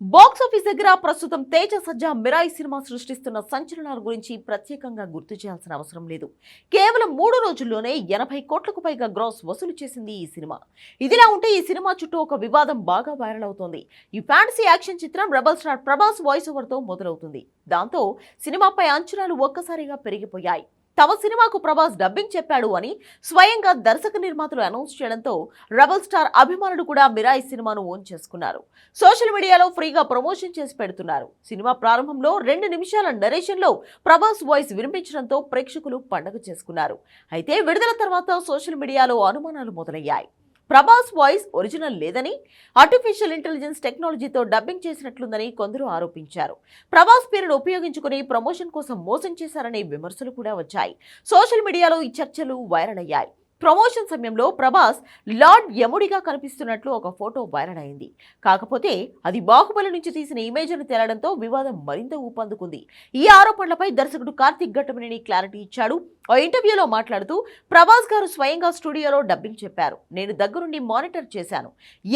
Box office దగ్గర ప్రస్తుతం Teja Sajja Mirai cinema సృష్టిస్తున్న సంచలనాల గురించి ప్రత్యేకంగా గుర్తు చేయాల్సిన అవసరం లేదు. కేవలం మూడు రోజుల్లోనే ఎనభై కోట్లకు పైగా గ్రాస్ వసూలు చేసింది ఈ సినిమా. ఇదిలా ఉంటే ఈ సినిమా చుట్టూ ఒక వివాదం బాగా వైరల్ అవుతోంది. ఈ ఫ్యాంటసీ యాక్షన్ చిత్రం రెబల్ స్టార్ ప్రభాస్ వాయిస్ ఓవర్తో మొదలవుతుంది. దాంతో సినిమాపై అంచనాలు ఒక్కసారిగా పెరిగిపోయాయి. తమ సినిమాకు ప్రభాస్ డబ్బింగ్ చెప్పాడు అని స్వయంగా దర్శక నిర్మాతలు అనౌన్స్ చేయడంతో రెబల్ స్టార్ అభిమానులు కూడా మిరాయి సినిమాను ఓన్ చేసుకున్నారు. సోషల్ మీడియాలో ఫ్రీగా ప్రమోషన్ చేసి పెడుతున్నారు. సినిమా ప్రారంభంలో రెండు నిమిషాల నరేషన్లో ప్రభాస్ వాయిస్ వినిపించడంతో ప్రేక్షకులు పండగ చేసుకున్నారు. అయితే విడుదల తర్వాత సోషల్ మీడియాలో అనుమానాలు మొదలయ్యాయి. ప్రభాస్ వాయిస్ ఒరిజినల్ లేదని ఆర్టిఫిషియల్ ఇంటెలిజెన్స్ టెక్నాలజీతో డబ్బింగ్ చేసినట్లుందని కొందరు ఆరోపించారు. ప్రభాస్ పేరును ఉపయోగించుకుని ప్రమోషన్ కోసం మోసం చేశారనే విమర్శలు కూడా వచ్చాయి. సోషల్ మీడియాలో ఈ చర్చలు వైరల్ అయ్యాయి. ప్రమోషన్ సమయంలో ప్రభాస్ లార్డ్ యముడిగా కనిపిస్తున్నట్లు ఒక ఫోటో వైరల్ అయింది. కాకపోతే అది బాహుబలి నుంచి తీసిన ఇమేజ్ అని తేలడంతో వివాదం మరింత ఊపందుకుంది. ఈ ఆరోపణలపై దర్శకుడు కార్తిక్ ఘట్టమనేని క్లారిటీ ఇచ్చాడు. ఓ ఇంటర్వ్యూలో మాట్లాడుతూ ప్రభాస్ గారు స్వయంగా స్టూడియోలో డబ్బింగ్ చెప్పారు. నేను దగ్గరుండి మానిటర్ చేశాను.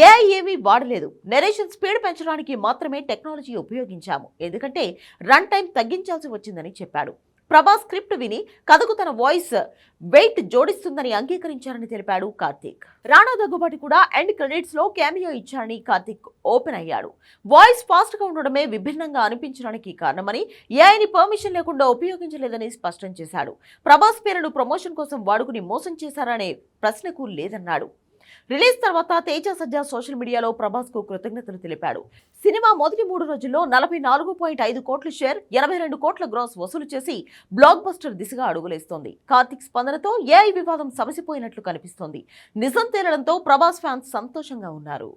ఏ ఏమీ వాడలేదు. నెరేషన్ స్పీడ్ పెంచడానికి మాత్రమే టెక్నాలజీ ఉపయోగించాము. ఎందుకంటే రన్ టైం తగ్గించాల్సి వచ్చిందని చెప్పాడు. ప్రభాస్ స్క్రిప్ట్ విని కథకు తన వాయిస్ వెయిట్ జోడిస్తుందని అంగీకరించారని తెలిపాడు కార్తీక్. రాణా దగ్గుబాటి కూడా ఎండ్ క్రెడిట్స్లో క్యామియో ఇచ్చారని కార్తీక్ ఓపెన్ అయ్యాడు. వాయిస్ ఫాస్ట్గా ఉండడమే విభిన్నంగా అనిపించడానికి కారణమని ఏఐని పర్మిషన్ లేకుండా ఉపయోగించలేదని స్పష్టం చేశాడు. ప్రభాస్ పేరును ప్రమోషన్ కోసం వాడుకుని మోసం చేశారనే ప్రశ్నకు లేదన్నాడు. రిలీజ్ తర్వాత తేజ సజ్జా సోషల్ మీడియాలో ప్రభాస్కు కృతజ్ఞతలు తెలిపాడు. సినిమా మొదటి మూడు రోజుల్లో నలభై నాలుగు పాయింట్ ఐదు కోట్ల షేర్ ఎనభై రెండు కోట్ల గ్రాస్ వసూలు చేసి బ్లాక్ బస్టర్ దిశగా అడుగులేస్తోంది. కార్తిక్ స్పందనతో ఏఐ వివాదం సమసిపోయినట్లు కనిపిస్తోంది. నిజం తేలడంతో ప్రభాస్ ఫ్యాన్స్ సంతోషంగా ఉన్నారు.